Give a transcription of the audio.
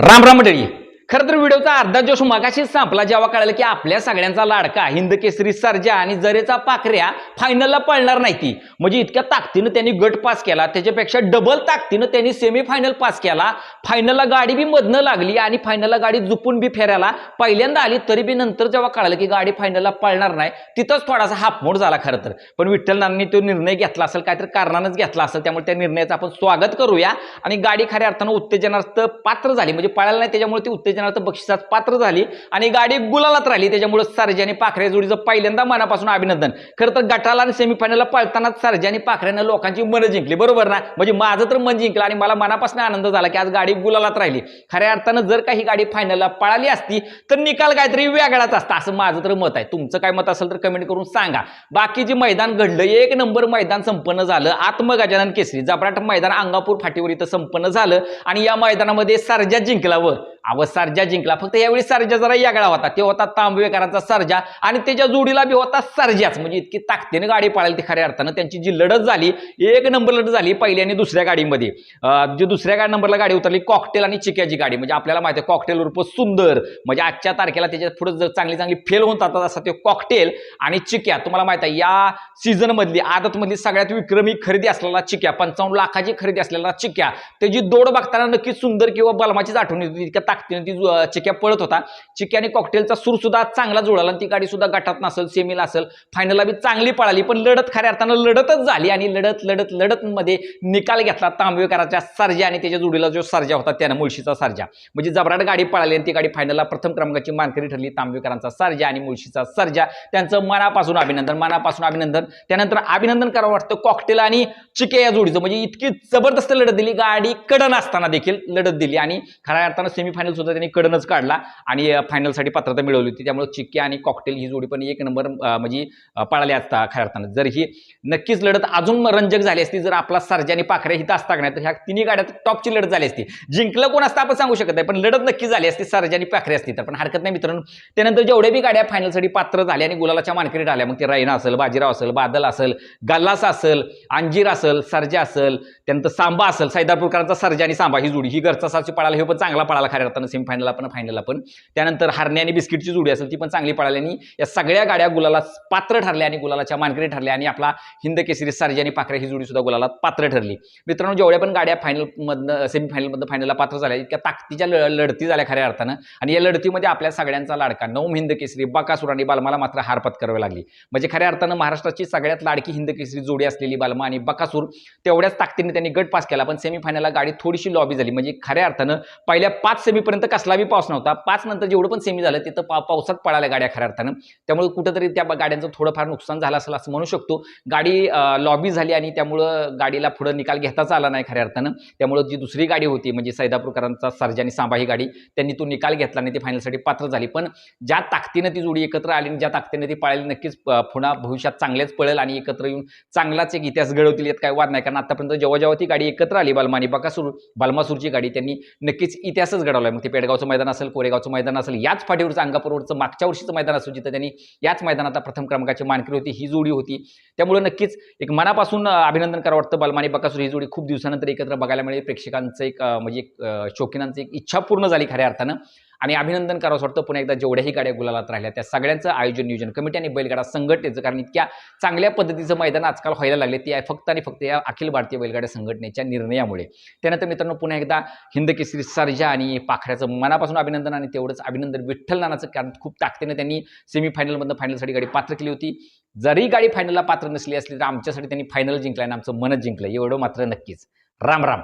राम राम मंडळी. खरं तर व्हिडिओचा अर्धा जोश मगाशीच संपला जेव्हा कळलं की आपल्या सगळ्यांचा लाडका हिंद केसरी सर्जा आणि जरेचा पाखऱ्या फायनलला पळणार नाही ती. म्हणजे इतक्या ताकदीनं त्यांनी गट पास केला त्याच्यापेक्षा डबल ताकदीनं त्यांनी सेमीफायनल पास केला. फायनलला गाडी बी मधनं लागली आणि फायनलला गाडी जुपून बी फेरायला पहिल्यांदा आली तरी बी नंतर जेव्हा कळलं की गाडी फायनलला पळणार नाही तिथंच थोडासा हापमोड झाला खरं तर. पण विठ्ठलनांनी तो निर्णय घेतला असेल काहीतरी कारणानंच घेतला असेल त्यामुळे त्या निर्णयाचं आपण स्वागत करूया. आणि गाडी खऱ्या अर्थानं उत्तेजनार्थ पात्र झाली म्हणजे पळायला नाही त्याच्यामुळे ती त्याच्यानंतर बक्षिसात पात्र झाली आणि गाडी गुलालात राहिली. त्याच्यामुळे सर्जा आणि पाखऱ्या जोडीचं पहिल्यांदा मनापासून अभिनंदन. खरं तर गटाला आणि सेमीफायनलला पळताना सर्जा आणि पाखऱ्यानं लोकांची मनं जिंकली. बरोबर ना? म्हणजे माझं तर मन जिंकलं आणि मला मनापासून आनंद झाला की आज गाडी गुलालात राहिली. खऱ्या अर्थानं जर काही गाडी फायनलला पळाली असती तर निकाल काहीतरी वेगळाच असता असं माझं तर मत आहे. तुमचं काय मत असेल तर कमेंट करून सांगा. बाकीचे मैदान घडलं एक नंबर मैदान संपन्न झालं. आत्मगजानन केसरी जबराट मैदान अंगापूर फाटीवर इथं संपन्न झालं आणि या मैदानामध्ये सर्जा जिंकला व अव सर्जा जिंकला. फक्त यावेळी सर्जा जरा यागळा होता. ते होता तांबवेकरांचा सर्जा आणि त्याच्या जोडीला बी होता सर्जाच. म्हणजे इतकी ताकदीने गाडी पळाली ती खऱ्या अर्थानं. त्यांची जी लढत झाली एक नंबर लढत झाली पहिल्या आणि दुसऱ्या गाडीमध्ये. जे जी दुसऱ्या गा- नंबरला गाडी उतरली कॉकटेल आणि चिक्याची गाडी. म्हणजे आपल्याला माहिती आहे कॉकटेल उर्फ सुंदर. म्हणजे आजच्या तारखेला त्याच्यात पुढे जर चांगली चांगली फेल होऊन जातात असा ते कॉकटेल आणि चिक्या. तुम्हाला माहीत आहे या सीझनमधली आदतमधली सगळ्यात विक्रमी खरेदी असलेला चिक्या. पंचावन्न लाखाची खरेदी असलेला चिक्या. त्याची दौड बघताना नक्कीच सुंदर किंवा बलमाचीच आठवण येते इतक्या ताकदीने ती चिक्या पळत होता. चिक्या आणि कॉकटेलचा सूर सुद्धा चांगला जुळाला आणि ती गाडी सुद्धा गटात नसेल सेमीला असेल. फायनलला बी चांगली पळाली पण लढत खऱ्या अर्थानं लढतच झाली आणि लढत लढत लढत मध्ये निकाल घेतला तांबवेकराच्या सर्जा आणि त्याच्या जोडीला जो सर्जा होता त्यानं मुळशीचा सर्जा. म्हणजे जबराट गाडी पळाली आणि ती गाडी फायनलला प्रथम क्रमांकाची मानकरी ठरली तांबवेकरांचा सर्जा आणि मुळशीचा सर्जा. त्यांचं मनापासून अभिनंदन मनापासून अभिनंदन. त्यानंतर अभिनंदन करावं वाटतं कॉकटेल आणि चिके या जोडीचं. म्हणजे इतकी जबरदस्त लढत दिली गाडी कडन असताना देखील लढत दिली आणि खऱ्या अर्थानं सेमीफायनल सुद्धा त्यांनी कडनच काढला आणि फायनलसाठी पात्रता मिळवली होती. त्यामुळे चिक्के आणि कॉकटेल ही जोडी पण एक नंबर म्हणजे पळाली असता खऱ्या अर्थानं. जर ही नक्कीच लढत अजून रंजक झाली असती जर आपला सर्जा आणि पाखरे हिथं असता नाही तर ह्या तिन्ही गाड्यात टॉपची लढत झाली असती. जिंकलं कोण असतं आपण सांगू शकत नाही पण लढत नक्की झाली असती सर्जा आणि पाखरे असती. तर पण हरकत नाही मित्रांनो. त्यानंतर जेवढ्या बी गाड्या फायनलसाठी पात्र झाल्या आणि गुलालाच्या मानकरी आल्या मग ते रायना असेल बाजीराव असेल बादल असेल गल्लास असेल अंजीर असेल सर्जा असेल त्यानंतर सांबा असेल सैदापूरकरांचा सर्जा आणि सांबा ही जोडी ही घरचा साची पळाला हे पण चांगला पळाला खऱ्या अर्थानं सेमीफायनलला पण फायनलला पण. त्यानंतर हरणे आणि बिस्किटची जोडी असेल ती पण चांगली पळाली आणि या सगळ्या गाड्या गुलाला पात्र ठरल्या आणि गुलालाच्या मानकरी ठरल्या आणि आपला हिंद केसरी सर्जा आणि पाखरे ही जोडी सुद्धा गुलाला पात्र ठरली. मित्रांनो जेवढ्या पण गाड्या फायनलमधनं सेमीफायनलमधनं फायनलला पात्र झाल्या इतक्या ताकदीच्या ल- लढती झाल्या खऱ्या अर्थानं. आणि या लढतीमध्ये आपल्या सगळ्यांचा लाडका नवम हिंद केसरी बकासूर आणि बालमाला मात्र हार पत्करावी लागली. म्हणजे खऱ्या अर्थानं महाराष्ट्राची सगळ्यात लाडकी हिंद केसरी जोडी असलेली बालमा आणि बकासूर तेवढ्याच ताकदीने त्यांनी गट पास केला पण सेमीफायनलला गाडी थोडीशी लॉबी झाली. म्हणजे खऱ्या अर्थानं पहिल्या पाच सेमी पर्यंत कसलाही पाऊस नव्हता. पाच नंतर जेवढं पण सेमी झालं तिथं पा पावसात पळाल्या गाड्या खऱ्या अर्थानं. त्यामुळे कुठंतरी त्या गाड्यांचं थोडंफार नुकसान झालं असेल असं म्हणू शकतो. गाडी लॉबी झाली आणि त्यामुळं गाडीला पुढं निकाल घेताच आला नाही खऱ्या अर्थानं. त्यामुळं जी दुसरी गाडी होती म्हणजे सैदापूरकरांचा सर्जा आणि सांबा ही गाडी त्यांनी तो निकाल घेतला आणि ती फायनलसाठी पात्र झाली. पण ज्या ताकदीनं ती जोडी एकत्र आली आणि ज्या ताकदीनं ती पळाली नक्कीच पुन्हा भविष्यात चांगलेच पळेल आणि एकत्र येऊन चांगलाच एक इतिहास घडवतील यात काय वाद नाही. कारण आतापर्यंत जेव्हा जेव्हा ती गाडी एकत्र आली बालमा आणि बकासूर बालमासूरची गाडी त्यांनी नक्कीच इतिहासच घडवला. मग ते पेडगावचं मैदान असेल कोरेगावचं मैदान असेल याच फाटीवरचं अंगापूरवरचं मागच्या वर्षीचं मैदान असेल जिथं त्यांनी याच मैदानात प्रथम क्रमांकाची मानकरी होती ही जोडी होती. त्यामुळे नक्कीच एक मनापासून अभिनंदन करावं वाटतं. बलमानी बकासूर ही जोडी खूप दिवसानंतर एकत्र बघायला मिळेल. प्रेक्षकांचं एक म्हणजे एक शौकीनांचं एक इच्छा पूर्ण झाली खऱ्या अर्थानं. आणि अभिनंदन करावं वाटतं. पुन्हा एकदा जेवढ्याही गाड्या गुलालात राहिल्या त्या सगळ्यांचं आयोजन नियोजन कमिटी आणि बैलगाडा संघटनेचं कारण इतक्या चांगल्या पद्धतीचं मैदान आजकाल व्हायला लागले ते आहे फक्त आणि फक्त या अखिल भारतीय बैलगाड्या संघटनेच्या निर्णयामुळे. त्यानंतर मित्रांनो पुन्हा एकदा हिंद केसरी सर्जा आणि पाखऱ्याचं मनापासून अभिनंदन आणि तेवढंच अभिनंदन विठ्ठल नानाचं कारण खूप ताकदीनं त्यांनी सेमीफायनलमधनं फायनलसाठी गाडी पात्र केली होती. जरी गाडी फायनलला पात्र नसली असली तर आमच्यासाठी त्यांनी फायनल जिंकलं आणि आमचं मनच जिंकलं. एवढं मात्र नक्कीच. राम राम.